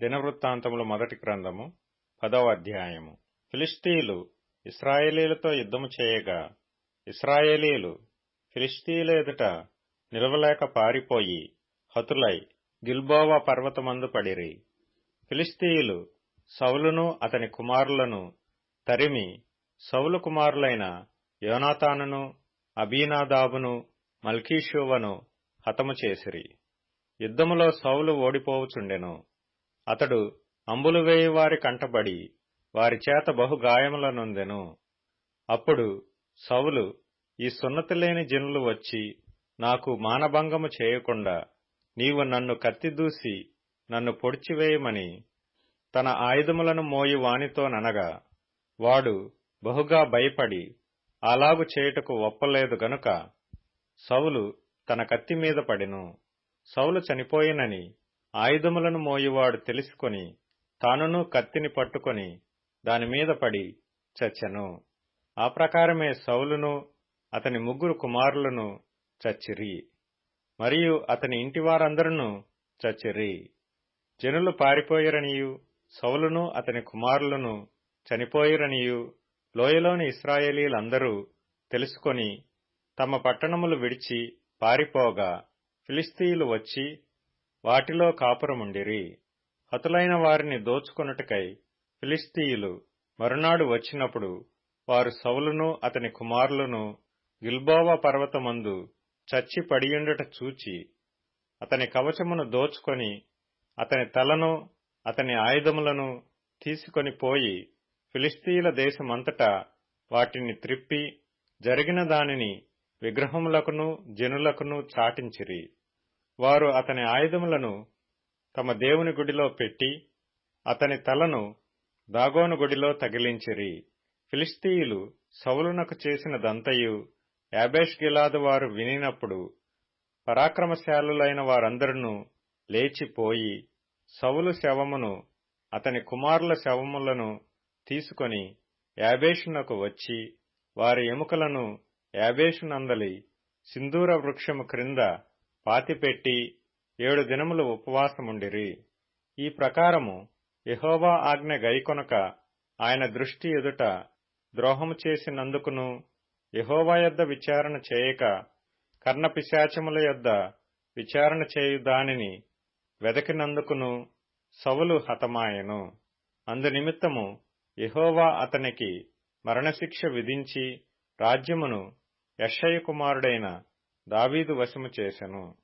దినవృత్తాంతములు మొదటి గ్రంథము పదవ అధ్యాయము. ఫిలిస్తీలు ఇస్రాయేలీలతో యుద్ధము చేయగా ఇస్రాయేలీలు ఫిలిస్తీల ఎదుట నిలవలేక పారిపోయి హతులై గిల్బోవా పర్వతమందు పడిరి. ఫిలిస్తీయులు సౌలును అతని కుమారులను తరిమి సౌలు కుమారులైన యోనాతానును అబీనాదాబును మల్కీషువను హతము చేసిరి. యుద్ధములో సౌలు ఓడిపోవుచుండెను అతడు అంబులు వేయువారి కంటబడి వారి చేత బహు గాయములనొందెను. అప్పుడు సౌలు ఈ సున్నతి లేని జనులు వచ్చి నాకు మానభంగము చేయకుండా నీవు నన్ను కత్తిదూసి నన్ను పొడిచివేయమని తన ఆయుధములను మోయి వానితోననగా వాడు బహుగా భయపడి అలాగు చేయుటకు ఒప్పలేదు గనుక సౌలు తన కత్తి మీద పడెను. సౌలు చనిపోయినని ఆయుధములను మోయివాడు తెలుసుకొని తానును కత్తిని పట్టుకొని దానిమీద పడి చచ్చెను. ఆ ప్రకారమే సౌలును అతని ముగ్గురు కుమారులను చచ్చిరి. మరియు అతని ఇంటి వారందరూ చచ్చిరి. జనులు పారిపోయిరనియు సౌలును అతని కుమారులను చనిపోయిరనియు లోయలోని ఇస్రాయేలీలందరూ తెలుసుకొని తమ పట్టణములు విడిచి పారిపోగా ఫిలిస్తీయులు వచ్చి వాటిలో కాపురముండిరి. హతులైన వారిని దోచుకొనుటకై ఫిలిస్తీయులు మరునాడు వచ్చినప్పుడు వారు సౌలును అతని కుమారులను గిల్బోవా పర్వతమందు చచ్చి పడియుండుట చూచి అతని కవచమును దోచుకొని అతని తలను అతని ఆయుధములను తీసుకొని పోయి ఫిలిస్తీయుల దేశమంతటా వాటిని త్రిప్పి జరిగిన దానిని విగ్రహములకును జనులకును చాటించిరి. వారు అతని ఆయుధములను తమ దేవుని గుడిలో పెట్టి అతని తలను దాగోను గుడిలో తగిలించిరి. ఫిలిస్తీయులు సౌలునకు చేసినదంతయు యాబేష్ గిలాదు వారు వినినప్పుడు పరాక్రమశాలులైన వారందరూ లేచిపోయి సౌలు శవమును అతని కుమారుల శవములను తీసుకొని యాబేషునకు వచ్చి వారి ఎముకలను యాబేషునందలి సింధూర వృక్షము క్రింద పాతిపెట్టి ఏడు దినములు ఉపవాసముండిరి. ఈ ప్రకారము యహోవా ఆజ్ఞ గైకొనక ఆయన దృష్టి ఎదుట ద్రోహము చేసినందుకును యహోవా యొద్ద విచారణ చేయక కర్ణపిశాచముల యొద్ద విచారణ చేయు దానిని వెదకినందుకును సవులు హతమాయెను. అందునిమిత్తము యహోవా అతనికి మరణశిక్ష విధించి రాజ్యమును యషయ్య కుమారుడైన దావీదు వశము చేసెను.